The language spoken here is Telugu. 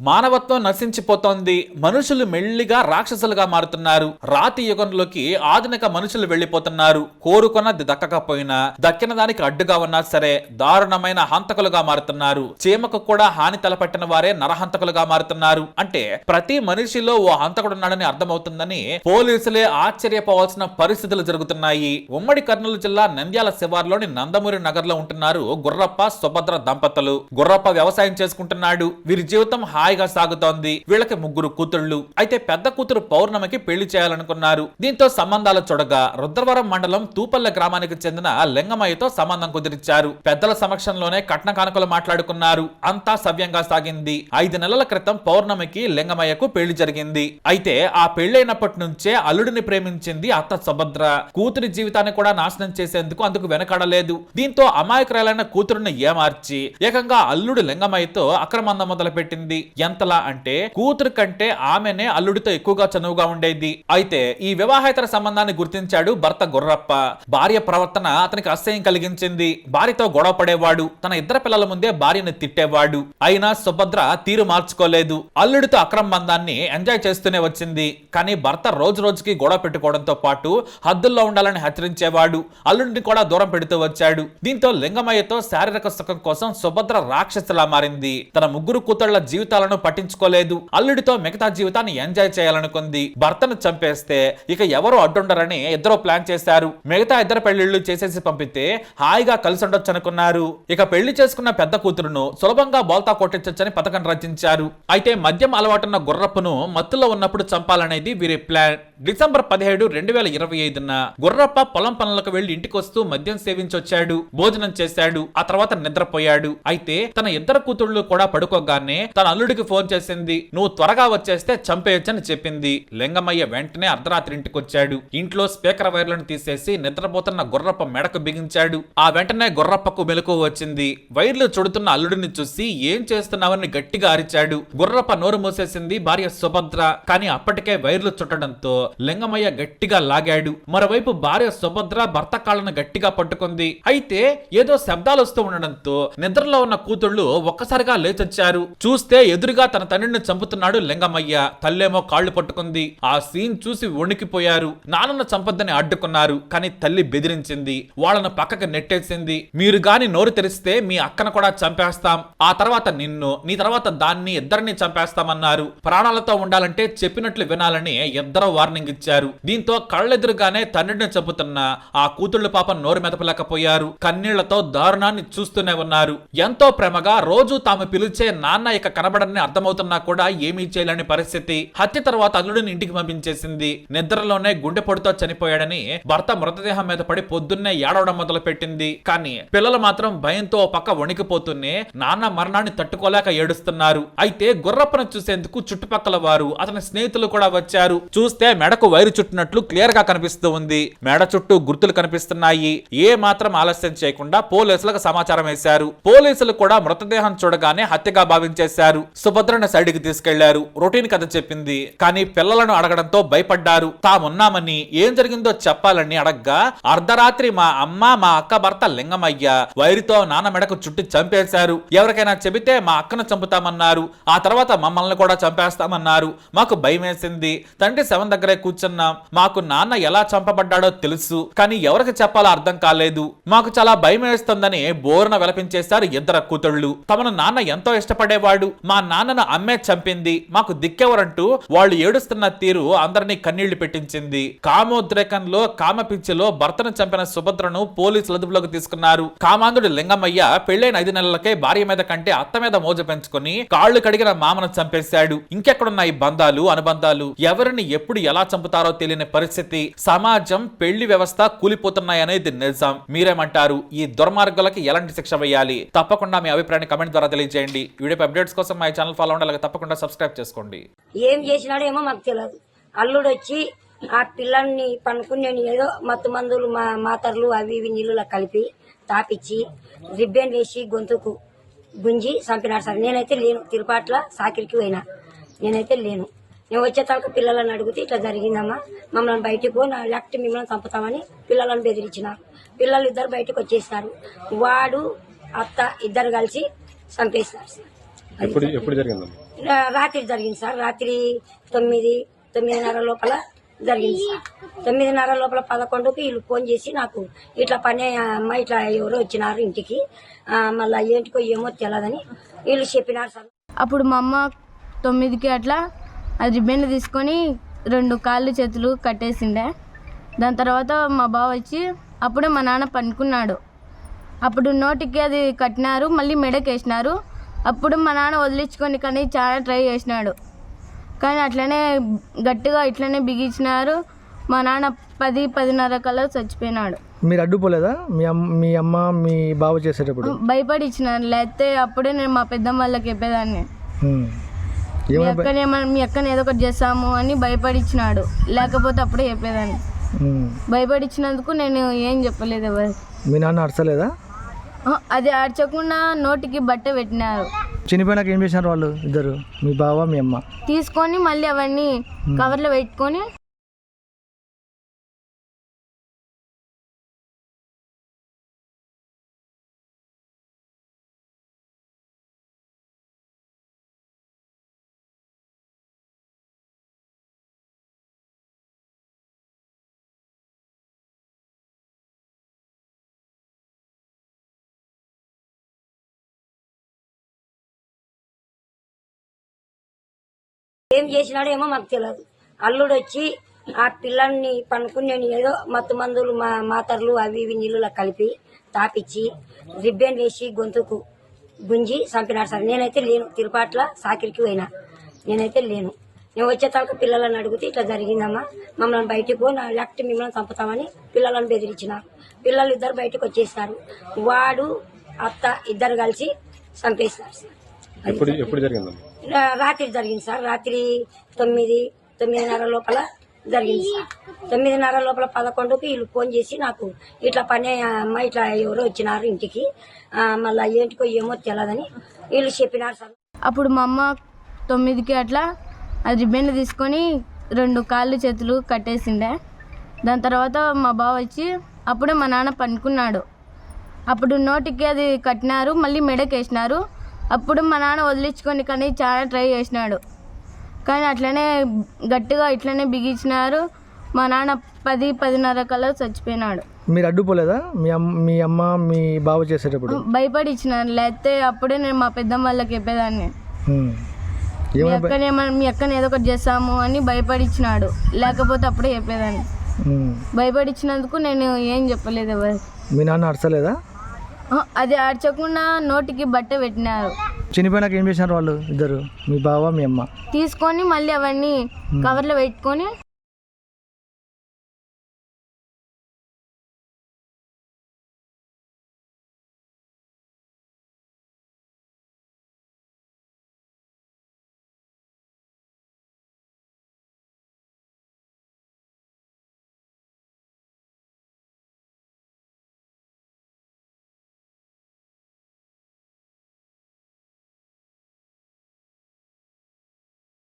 మానవత్వం నశించిపోతోంది. మనుషులు మెల్లిగా రాక్షసులుగా మారుతున్నారు. రాతి యుగంలోకి ఆధునిక మనుషులు వెళ్ళిపోతున్నారు కోరుకున్నది దక్కకపోయినా దక్కిన దానికి అడ్డుగా ఉన్నా సరే దారుణమైన హంతకులుగా మారుతున్నారు. చీమకు కూడా హాని తలపెట్టిన వారే నరహంతకులుగా మారుతున్నారు. అంటే ప్రతి మనిషిలో ఓ హంతకుడున్నాడని అర్థమవుతుందని పోలీసులే ఆశ్చర్యపోవాల్సిన పరిస్థితులు జరుగుతున్నాయి. ఉమ్మడి కర్నూలు జిల్లా నంద్యాల శివార్లోని నందమూరి నగర్లో ఉంటున్నారు గుర్రప్ప సుభద్ర దంపతులు. గుర్రప్ప వ్యవసాయం చేసుకుంటున్నాడు. వీరి జీవితం హాయిగా సాగుతోంది. వీళ్ళకి ముగ్గురు కూతుళ్ళు. అయితే పెద్ద కూతురు పౌర్ణమికి పెళ్ళి చేయాలనుకున్నారు. దీంతో సంబంధాలు చూడగా రుద్రవరం మండలం తూపల్ల గ్రామానికి చెందిన లింగమయ్యతో సంబంధం కుదిరిచ్చారు పెద్దల సమక్షంలోనే కట్న కానుకలు మాట్లాడుకున్నారు. అంతా సవ్యంగా సాగింది. ఐదు నెలల క్రితం పౌర్ణమికి లింగమయ్యకు పెళ్ళి జరిగింది. అయితే ఆ పెళ్ళైనప్పటి నుంచే అల్లుడిని ప్రేమించింది అత్త సుభద్ర. కూతురి జీవితాన్ని కూడా నాశనం చేసేందుకు అందుకు వెనకాడలేదు. దీంతో అమాయకురాలైన కూతురుని ఏమార్చి. ఏకంగా అల్లుడు లింగమయ్యతో అక్రమందం మొదలు పెట్టింది ఎంతలా అంటే కూతురు కంటే ఆమెనే అల్లుడితో ఎక్కువగా చనువుగా ఉండేది. అయితే ఈ వివాహేతర సంబంధాన్ని గుర్తించాడు భర్త గుర్రప్ప. భార్య ప్రవర్తన అతనికి అసహ్యం కలిగించింది. భార్యతో గొడవ పడేవాడు. తన ఇద్దరు పిల్లల ముందే భార్యను తిట్టేవాడు. అయినా సుభద్ర తీరు మార్చుకోలేదు. అల్లుడితో అక్రమ బంధాన్ని ఎంజాయ్ చేస్తూనే వచ్చింది. కానీ భర్త రోజు రోజుకి గొడవ పెట్టుకోవడంతో పాటు హద్దుల్లో ఉండాలని హెచ్చరించేవాడు. అల్లుడిని కూడా దూరం పెడుతూ వచ్చాడు. దీంతో లింగమయ్యతో శారీరక సుఖం కోసం సుభద్ర రాక్షసులా మారింది. తన ముగ్గురు కూతుళ్ళ జీవితాలను పట్టించుకోలేదు. అల్లుడితో మిగతా జీవితాన్ని ఎంజాయ్ చేయాలనుకుంది. భర్తను చంపేస్తే ఇక ఎవరు అడ్డుండరని ఇద్దరు ప్లాన్ చేశారు. మిగతా ఇద్దరు పెళ్ళిళ్ళు చేసేసి పంపితే హాయిగా కలిసి ఉండొచ్చు అనుకున్నారు ఇక పెళ్ళి చేసుకున్న పెద్ద కూతురును సులభంగా బోల్తా కొట్టించొచ్చని పథకం రచించారు. అయితే మద్యం అలవాటున్న గుర్రప్పును మత్తులో ఉన్నప్పుడు చంపాలనేది వీరి ప్లాన్. డిసెంబర్ పదిహేడు రెండు వేల ఇరవై ఐదున గుర్రప్ప పొలం పనులకు వెళ్ళి ఇంటికి వస్తూ మద్యం సేవించొచ్చాడు. భోజనం చేశాడు. ఆ తర్వాత నిద్రపోయాడు. అయితే తన ఇద్దరు కూతుళ్ళు కూడా పడుకోగానే తన అల్లుడి అల్లుడికి ఫోన్ చేసింది? నువ్వు త్వరగా వచ్చేస్తే చంపేయొచ్చని చెప్పింది. లింగమయ్య వెంటనే అర్ధరాత్రి ఇంటికి వచ్చాడు ఇంట్లో స్పీకర్ వైర్లను తీసేసి నిద్రపోతున్న గుర్రప్ప మెడకు బిగించాడు. ఆ వెంటనే గుర్రప్పకు మెలకు వచ్చింది. వైర్లు చుడుతున్న అల్లుడిని చూసి ఏం చేస్తున్నావని గట్టిగా అరిచాడు. గుర్రప్ప నోరు మూసేసింది భార్య సుభద్ర. కానీ అప్పటికే వైర్లు చుట్టడంతో లింగమయ్య గట్టిగా లాగాడు. మరోవైపు భార్య సుభద్ర భర్త కాళ్ళను గట్టిగా పట్టుకుంది. అయితే ఏదో శబ్దాలు వస్తూ ఉండడంతో నిద్రలో ఉన్న కూతుళ్ళు ఒక్కసారిగా లేచొచ్చారు. చూస్తే ఎదురు ఎదురుగా తన తండ్రిని చంపుతున్నాడు లింగమయ్య. తల్లేమో కాళ్ళు పట్టుకుంది. ఆ సీన్ చూసి వణికిపోయారు. నాన్నను చంపద్దని అడ్డుకున్నారు. కానీ తల్లి బెదిరించింది. వాళ్ళను పక్కకు నెట్టేసింది. మీరు గాని నోరు తెరిస్తే మీ అక్కను కూడా చంపేస్తాం. ఆ తర్వాత నిన్ను నీ తర్వాత దాన్ని ఇద్దరిని చంపేస్తామన్నారు. ప్రాణాలతో ఉండాలంటే చెప్పినట్లు వినాలని ఇద్దరు వార్నింగ్ ఇచ్చారు. దీంతో కళ్ళెదురుగానే తండ్రిని చంపుతున్న ఆ కూతుళ్ళు పాప నోరు మెదపలేకపోయారు. కన్నీళ్ళతో దారుణాన్ని చూస్తూనే ఉన్నారు. ఎంతో ప్రేమగా రోజు తాము పిలిచే నాన్న ఇక కనబడని అర్థమవుతున్నా కూడా ఏమీ చేయలేని పరిస్థితి. హత్య తర్వాత అల్లుడిని ఇంటికి పంపించేసింది. నిద్రలోనే గుండెపోటుతో చనిపోయాడని భర్త మృతదేహం మీద పడి పొద్దున్నే ఏడవడం మొదలు పెట్టింది కానీ పిల్లలు మాత్రం భయంతో పక్క వణికిపోతూనే నాన్న మరణాన్ని తట్టుకోలేక ఏడుస్తున్నారు. అయితే గుర్రప్పను చూసేందుకు చుట్టుపక్కల వారు అతని స్నేహితులు కూడా వచ్చారు. చూస్తే మెడకు వైరు చుట్టినట్లు క్లియర్గా కనిపిస్తూ ఉంది. మెడ చుట్టూ గుర్తులు కనిపిస్తున్నాయి. ఏ మాత్రం ఆలస్యం చేయకుండా పోలీసులకు సమాచారం వేశారు. పోలీసులు కూడా మృతదేహం చూడగానే హత్యగా భావించేశారు. సుభద్రను సైడ్కి తీసుకెళ్ళారు. రొటీన్ కథ చెప్పింది. కానీ పిల్లలను అడగడంతో భయపడ్డారు. తామున్నామని ఏం జరిగిందో చెప్పాలని అడగ్గా అర్ధరాత్రి మా అమ్మ మా అక్క భర్త లింగమయ్య వైరుతో నాన్న మెడకు చుట్టి చంపేశారు. ఎవరికైనా చెబితే మా అక్కను చంపుతామన్నారు. ఆ తర్వాత మమ్మల్ని కూడా చంపేస్తామన్నారు. మాకు భయం వేసింది తండ్రి శవం దగ్గరే కూర్చున్నాం. మాకు నాన్న ఎలా చంపబడ్డాడో తెలుసు. కానీ ఎవరికి చెప్పాలో అర్థం కాలేదు. మాకు చాలా భయం వేస్తుందని బోరున విలపించేశారు ఇద్దరు కూతుళ్ళు. తమను నాన్న ఎంతో ఇష్టపడేవాడు. మా నాన్నను అమ్మే చంపింది. మాకు దిక్కెవరంటూ వాళ్ళు ఏడుస్తున్న తీరు అందరినీ కన్నీళ్ళు పెట్టించింది. కామోద్రేకంలో కామ పిచ్చిలో భర్తను చంపిన సుభద్రను పోలీసులు అదుపులోకి తీసుకున్నారు. కామాంధుడు లింగమయ్య పెళ్ళైన ఐదు నెలలకే భార్య మీద కంటే అత్త మీద మోజు పెంచుకొని కాళ్ళు కడిగిన మామను చంపేశాడు. ఇంకెక్కడున్నాయి బంధాలు అనుబంధాలు? ఎవరిని ఎప్పుడు ఎలా చంపుతారో తెలియని పరిస్థితి. సమాజం పెళ్ళి వ్యవస్థ కూలిపోతున్నాయనేది నిజం. మీరేమంటారు? ఈ దుర్మార్గులకి ఎలాంటి శిక్ష వేయాలి? తప్పకుండా మీ అభిప్రాయాన్ని కమెంట్ ద్వారా తెలియజేయండి. వీడియో అప్డేట్స్ కోసం మా ఛానల్ ఫాలో అవ్వండి అలాగే తప్పకుండా సబ్స్క్రైబ్ చేసుకోండి. ఏం చేసినాడో ఏమో మాకు తెలియదు అల్లుడు వచ్చి ఆ పిల్లల్ని పనుకుని నేను ఏదో మత్తు మందులు మా మాతర్లు అవి ఇవి నీళ్ళలో కలిపి తాపిచ్చి రిబ్బెన్ వేసి గొంతుకు గుంజి చంపినాడు సార్. నేనైతే లేను. తిరుపాట్ల సాకిరికి పోయినా. నేనైతే లేను. నేను వచ్చే తలక పిల్లలను అడిగితే ఇట్లా జరిగిందమ్మా. మమ్మల్ని బయటికి పో నా లెఫ్ట్ మిమ్మల్ని చంపుతామని పిల్లలను బెదిరించినారు. పిల్లలు ఇద్దరు బయటకు వచ్చేసినారు. వాడు అత్త ఇద్దరు కలిసి చంపేసినారు సార్. ఎప్పుడు ఎప్పుడు రాత్రి జరిగింది సార్. రాత్రి తొమ్మిది తొమ్మిదిన్నర లోపల జరిగింది సార్. తొమ్మిదిన్నర లోపల పదకొండుకి వీళ్ళు ఫోన్ చేసి నాకు ఇట్లా పని అమ్మ ఇట్లా ఎవరో వచ్చినారు ఇంటికి. మళ్ళా ఏంటికో ఏమో తెలియదని వీళ్ళు చెప్పినారు సార్. అప్పుడు మా అమ్మ తొమ్మిదికి అట్లా అది రిబ్బన్ తీసుకొని రెండు కాళ్ళు చేతులు కట్టేసిండే. దాని తర్వాత మా బావ వచ్చి అప్పుడే మా నాన్న పనుకున్నాడు. అప్పుడు నోటికి అది కట్టినారు మళ్ళీ మెడకి వేసినారు అప్పుడు మా నాన్న వదిలించుకొని కానీ చాలా ట్రై చేసినాడు. కానీ అట్లనే గట్టిగా ఇట్లనే బిగించినారు. మా నాన్న పది పదిన్నర కల్లా చచ్చిపోయినాడు. మీరు అడ్డుపోలేదా? మీ అమ్మ మీ అమ్మ మీ బావ చేసేటప్పుడు? భయపడి ఇచ్చినారు లేకపోతే అప్పుడే నేను మా పెద్దమ్మ వాళ్ళకి చెప్పేదాన్ని. మీ అక్కని ఏమన్నా మీ అక్కని ఏదో ఒకటి చేస్తాము అని భయపడిచ్చినాడు. లేకపోతే అప్పుడే చెప్పేదాన్ని. భయపడిచ్చినందుకు నేను ఏం చెప్పలేదు ఎవరు మీ నాన్న అడసలేదా అది ఆడ్చకుండా నోటికి బట్ట పెట్టినారు. చనిపోయినాక ఏం చేసినారు వాళ్ళు? ఇద్దరు. మీ బావ మీ అమ్మ. తీసుకొని మళ్ళీ అవన్నీ కవర్లో పెట్టుకొని ఏం చేసినాడో ఏమో మాకు తెలియదు అల్లుడు వచ్చి ఆ పిల్లల్ని పనుకుని నేను ఏదో మత్తు మందులు మా మాతర్లు అవి ఇవి నీళ్ళలో కలిపి తాపిచ్చి రిబ్బెన్ వేసి గొంతుకు గుంజి చంపినాడు సార్. నేనైతే లేను. తిరుపాట్ల సాకిరికి పోయినా. నేనైతే లేను. నేను వచ్చే తరకు పిల్లలను అడిగితే ఇట్లా జరిగిందమ్మా. మమ్మల్ని బయటికి పో నా లెఫ్ట్ మిమ్మల్ని చంపుతామని పిల్లలను బెదిరించినారు పిల్లలు ఇద్దరు బయటకు వచ్చేసారు వాడు అత్త ఇద్దరు కలిసి చంపేసినారు సార్. ఎప్పుడు ఎప్పుడు జరిగిందమ్మా? రాత్రి జరిగింది సార్. రాత్రి తొమ్మిది తొమ్మిదిన్నర లోపల జరిగింది సార్. తొమ్మిదిన్నర లోపల పదకొండుకి వీళ్ళు ఫోన్ చేసి నాకు ఇట్లా పని అమ్మ ఇట్లా ఎవరో వచ్చినారు ఇంటికి. మళ్ళీ మళ్ళా ఏంటికో ఏమో తెలియదని వీళ్ళు చెప్పినారు సార్. అప్పుడు మా అమ్మ తొమ్మిదికి అట్లా అది రిబ్బన్ తీసుకొని రెండు కాళ్ళు చేతులు కట్టేసిండే. దాని తర్వాత మా బావ వచ్చి అప్పుడే మా నాన్న పనుకున్నాడు. అప్పుడు నోటికి అది కట్టినారు మళ్ళీ మెడకేసినారు. అప్పుడు మా నాన్న వదిలించుకొని కానీ చాలా ట్రై చేసినాడు. కానీ అట్లనే గట్టిగా ఇట్లనే బిగించినారు. మా నాన్న పది పదిన్నర కల్లా చచ్చిపోయినాడు. మీరు అడ్డుపోలేదా? మీ అమ్మ మీ అమ్మ మీ బావ చేసేటప్పుడు? భయపడి ఇచ్చినారు లేకపోతే అప్పుడే నేను మా పెద్దమ్మ వాళ్ళకి చెప్పేదాన్ని. మీ అక్కని మీ అక్కని ఏదో ఒకటి చేస్తాము అని భయపడిచ్చినాడు. లేకపోతే అప్పుడే చెప్పేదాన్ని. భయపడిచ్చినందుకు నేను ఏం చెప్పలేదు ఎవరు మీ నాన్న అడసలేదా అది ఆడ్చకుండా నోటికి బట్ట పెట్టినారు. చనిపోయినాక ఏం చేసినారు వాళ్ళు ఇద్దరు? మీ బావ మీ అమ్మ? తీసుకొని మళ్ళీ అవన్నీ కవర్లో పెట్టుకొని